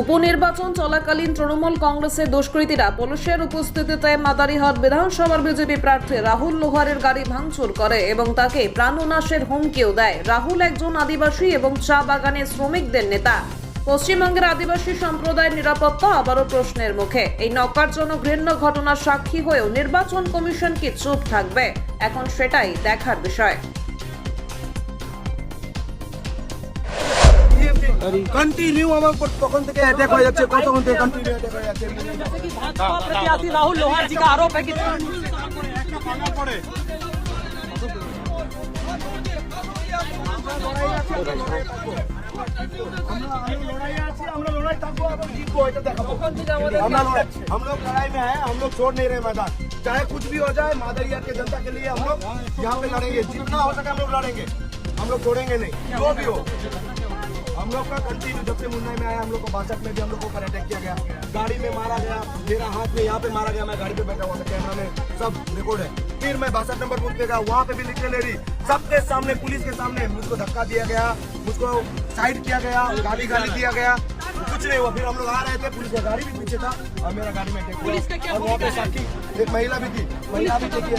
উপনির্বাচন চলাকালীন তৃণমূল কংগ্রেসের দুষ্কৃতীরা পুলিশের উপস্থিতিতে মাদারিহাট বিধানসভার বিজেপি প্রার্থী রাহুল লোহারের গাড়ি ভাঙচুর করে এবং তাকে প্রাণনাশের হুমকিও দেয়। রাহুল একজন আদিবাসী এবং চা বাগানের শ্রমিকদের নেতা। পশ্চিমবঙ্গের আদিবাসী সম্প্রদায়ের নিরাপত্তা আবারও প্রশ্নের মুখে। এই নকারজনক ঘৃণ্য ঘটনার সাক্ষী হয়েও নির্বাচন কমিশন কি চুপ থাকবে? এখন সেটাই দেখার বিষয়। কন্টিনিউ আমার উপর তখন থেকে অ্যাটাক হয়ে যাচ্ছে কতক্ষণ থেকে কন্টিনিউ অ্যাটাক হয়ে যাচ্ছে भाजपा प्रत्याशी राहुल लोहार जी का आरोप है कि আমরা লড়াই থাকবো এবং জিতবো এটা দেখাবো আমরা लड़ाई हम लोग लड़ाई में है हम लोग छोड़ नहीं रहे मैदान चाहे कुछ भी हो जाए मादरिया के जनता के लिए हम लोग यहाँ पे लड़ेंगे जितना हो सके हम लोग लड़ेंगे हम लोग छोड़ेंगे नहीं जो भी हो हम लोग का कंटिन्यू जब से मुन्ना में आया हम लोग को बासठ में भी हम लोग को ऊपर अटैक किया गया। गाड़ी में मारा गया मेरा हाथ में यहाँ पे मारा गया मैं गाड़ी पे बैठा हुआ था कैमरा में सब रिकॉर्ड है। फिर मैं बासठ नंबर बूथ पे गया वहाँ पे भी लिखे ले रही सबके सामने पुलिस के सामने मुझको धक्का दिया गया मुझको साइड किया गया गाली गाली दिया गया कुछ नहीं हुआ। फिर हम लोग आ रहे थे पुलिस का गाड़ी भी पीछे था और मेरा गाड़ी में और वहाँ पे साथी एक महिला भी थी महिला भी देखिए